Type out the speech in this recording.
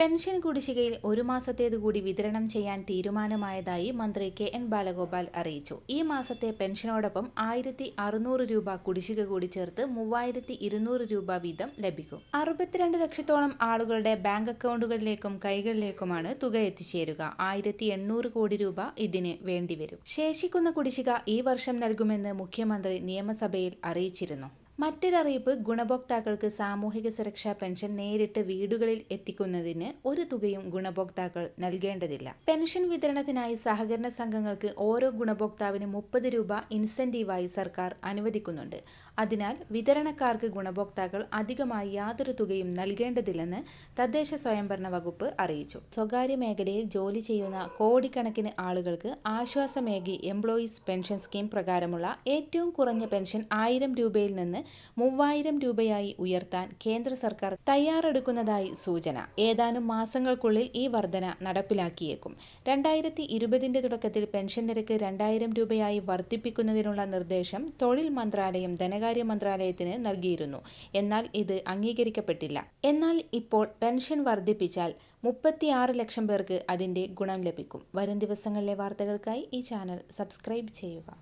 Pension കുടിശ്ശികയിൽ ഒരു മാസത്തേത് കൂടി വിതരണം ചെയ്യാൻ തീരുമാനമായതായി മന്ത്രി കെ എൻ ബാലഗോപാൽ അറിയിച്ചു. ഈ മാസത്തെ പെൻഷനോടൊപ്പം ആയിരത്തി അറുന്നൂറ് രൂപ കുടിശ്ശിക കൂടി ചേർത്ത് മൂവായിരത്തി ഇരുന്നൂറ് രൂപ വീതം ലഭിക്കും. അറുപത്തിരണ്ട് ലക്ഷത്തോളം ആളുകളുടെ ബാങ്ക് അക്കൗണ്ടുകളിലേക്കും കൈകളിലേക്കുമാണ് തുക എത്തിച്ചേരുക. ആയിരത്തി എണ്ണൂറ് കോടി രൂപ ഇതിന് വേണ്ടിവരും. ശേഷിക്കുന്ന കുടിശ്ശിക ഈ വർഷം നൽകുമെന്ന് മുഖ്യമന്ത്രി നിയമസഭയിൽ അറിയിച്ചിരുന്നു. മറ്റൊരറിയിപ്പ് ഗുണഭോക്താക്കൾക്ക് സാമൂഹിക സുരക്ഷാ പെൻഷൻ നേരിട്ട് വീടുകളിൽ എത്തിക്കുന്നതിന് ഒരു തുകയും ഗുണഭോക്താക്കൾ നൽകേണ്ടതില്ല. പെൻഷൻ വിതരണത്തിനായി സഹകരണ സംഘങ്ങൾക്ക് ഓരോ ഗുണഭോക്താവിനും മുപ്പത് രൂപ ഇൻസെന്റീവായി സർക്കാർ അനുവദിക്കുന്നുണ്ട്. അതിനാൽ വിതരണക്കാർക്ക് ഗുണഭോക്താക്കൾ അധികമായി യാതൊരു തുകയും നൽകേണ്ടതില്ലെന്ന് തദ്ദേശ സ്വയംഭരണ വകുപ്പ് അറിയിച്ചു. സ്വകാര്യ മേഖലയിൽ ജോലി ചെയ്യുന്ന കോടിക്കണക്കിന് ആളുകൾക്ക് ആശ്വാസമേകി എംപ്ലോയീസ് പെൻഷൻ സ്കീം പ്രകാരമുള്ള ഏറ്റവും കുറഞ്ഞ പെൻഷൻ ആയിരം രൂപയിൽ നിന്ന് മൂവായിരം രൂപയായി ഉയർത്താൻ കേന്ദ്ര സർക്കാർ തയ്യാറെടുക്കുന്നതായി സൂചന. ഏതാനും മാസങ്ങൾക്കുള്ളിൽ ഈ വർധന നടപ്പിലാക്കിയേക്കും. രണ്ടായിരത്തി ഇരുപതിന്റെ തുടക്കത്തിൽ പെൻഷൻ നിരക്ക് രണ്ടായിരം രൂപയായി വർദ്ധിപ്പിക്കുന്നതിനുള്ള നിർദ്ദേശം തൊഴിൽ മന്ത്രാലയം ധനകാര്യ മന്ത്രാലയത്തിന് നൽകിയിരുന്നു. എന്നാൽ ഇത് അംഗീകരിക്കപ്പെട്ടില്ല. എന്നാൽ ഇപ്പോൾ പെൻഷൻ വർദ്ധിപ്പിച്ചാൽ മുപ്പത്തിയാറ് ലക്ഷം പേർക്ക് അതിന്റെ ഗുണം ലഭിക്കും. വരും ദിവസങ്ങളിലെ വാർത്തകൾക്കായി ഈ ചാനൽ സബ്സ്ക്രൈബ് ചെയ്യുക.